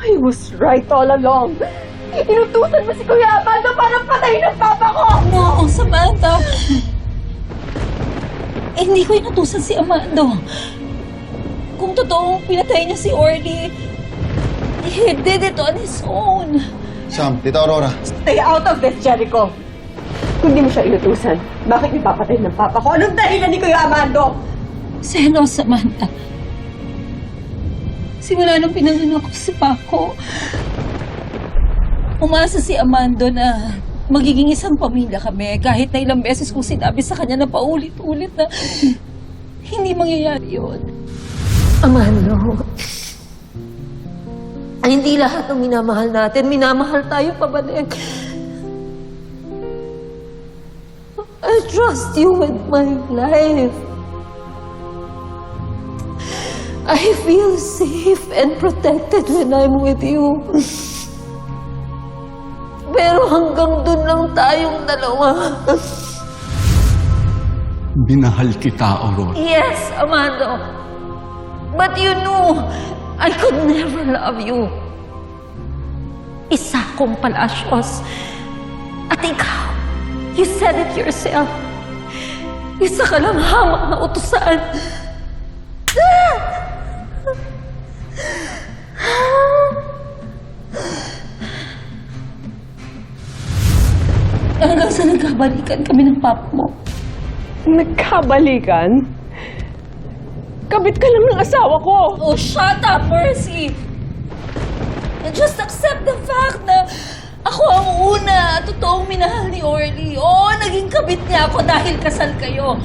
I was right all along. Inutusan mo si Kuya Amando para patayin ang papa ko! No, Samantha. Eh, hindi ko inutusan si Amando. Kung totoong pinatay niya si Orly, he did it on his own. Sam, Tita Aurora. Stay out of this, Jericho! Kung di mo siya inutusan, bakit ipapatay ng papa ko? Anong dahilan ni Kuya Amando? Seno, Samantha. Simula nung pinanganak ko si Paco, umasa si Amando na magiging isang pamilya kami kahit na ilang beses kong sinabi sa kanya na paulit-ulit na hindi mangyayari yun. Amando, ay hindi lahat ng minamahal natin, minamahal tayo pabalik. I trust you with my life. I feel safe and protected when I'm with you. Pero hanggang dun lang tayong dalawa. Binahal kita, Aurora. Yes, Amado. But you knew I could never love you. Isa kong palasyos. At ikaw, you said it yourself. Isa ka lang hamak na utusan. Nagkabalikan kami ng papa mo. Nagkabalikan? Kabit ka lang ng asawa ko! Oh, shut up, Mercy! And just accept the fact na ako ang una, totoong minahal ni Orly. Oo, naging kabit niya ako dahil kasal kayo.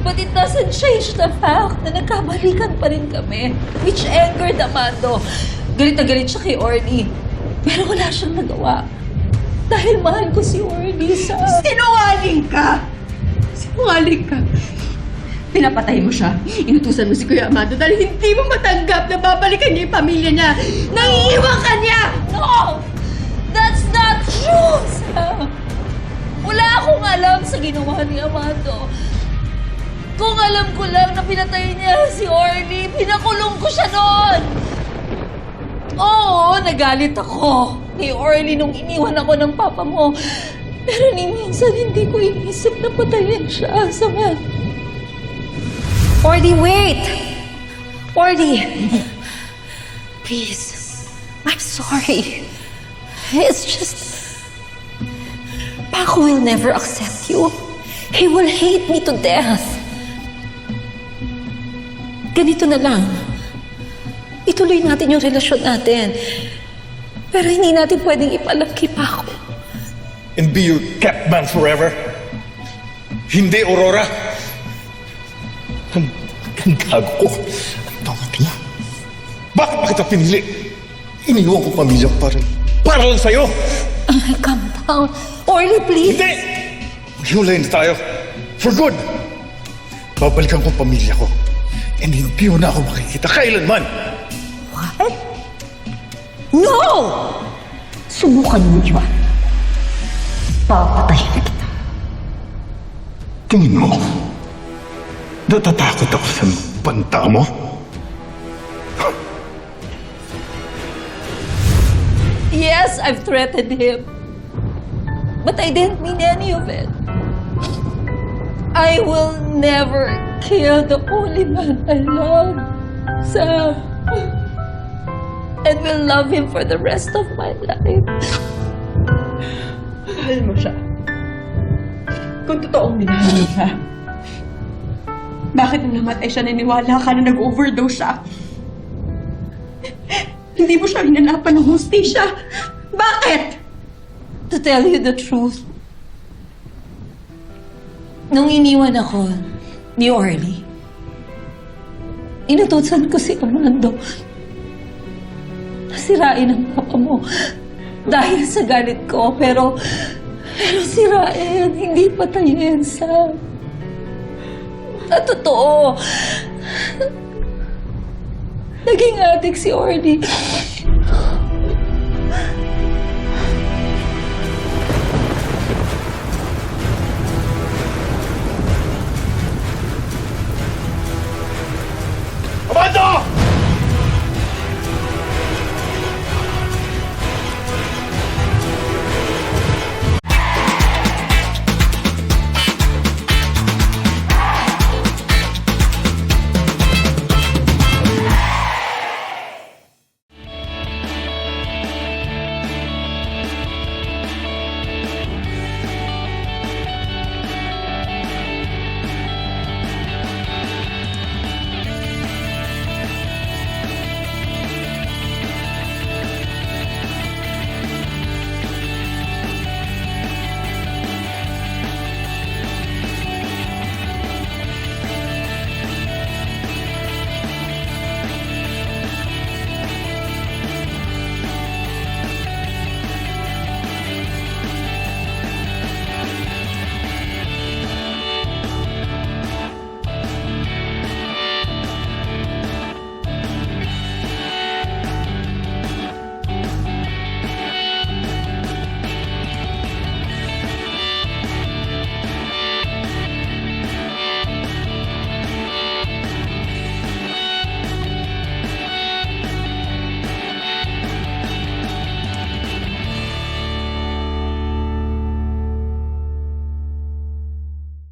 But it doesn't change the fact na nagkabalikan pa rin kami. Which angered Amando. Galit na galit siya kay Orly. Pero wala siyang nagawa. Dahil mahal ko si Orly sa... Sinungaling ka! Sinungaling ka! Pinapatay mo siya. Inutusan mo si Kuya Amado dahil hindi mo matanggap na babalikan niya yung pamilya niya. Nangiiwan ka niya! No! That's not true, Sam! Wala akong alam sa ginawa ni Amado. Kung alam ko lang na pinatay niya si Orly, pinakulong ko siya noon! Oo, nagalit ako ni Orly nung iniwan ako ng papa mo. Pero ni minsan hindi ko inisip na patayin siya, Samantha. Orly, wait! Orly! Please. I'm sorry. It's just... Paco will never accept you. He will hate me to death. Ganito na lang. Ituloy natin yung relasyon natin. Pero hindi natin pwedeng ipalam kay Paco. and be your kept man forever? Hindi, Aurora. Ang, ang gago ko. Ang tawag niya. Bakit ba kita pinili? Iniwan ko pamilya ko para, para lang sa'yo. Ay, calm down. Orly, please. Hindi! Maghiwalay na tayo. For good. Babalikan ko ang pamilya ko. And hindi mo na ako makikita kailanman. What? No! Subukan mo yun. Papatayin na kita. Tingin mo, natatakot ako sa banta mo? Yes, I've threatened him. But I didn't mean any of it. I will never kill the only man I love, Sam. Will love him for the rest of my life. Mahal mo siya. Kung totoong minahal mo siya, bakit nung namatay siya naniwala ka na nag-overdose siya? Hindi mo siya hinanapan ng hustisya. Bakit? To tell you the truth, nung iniwan ako ni Orly, inutusan ko si Amando na sirain ang papa mo dahil sa galit ko. Pero, pero sirain, hindi patayin sa... At totoo, naging adik si Orly.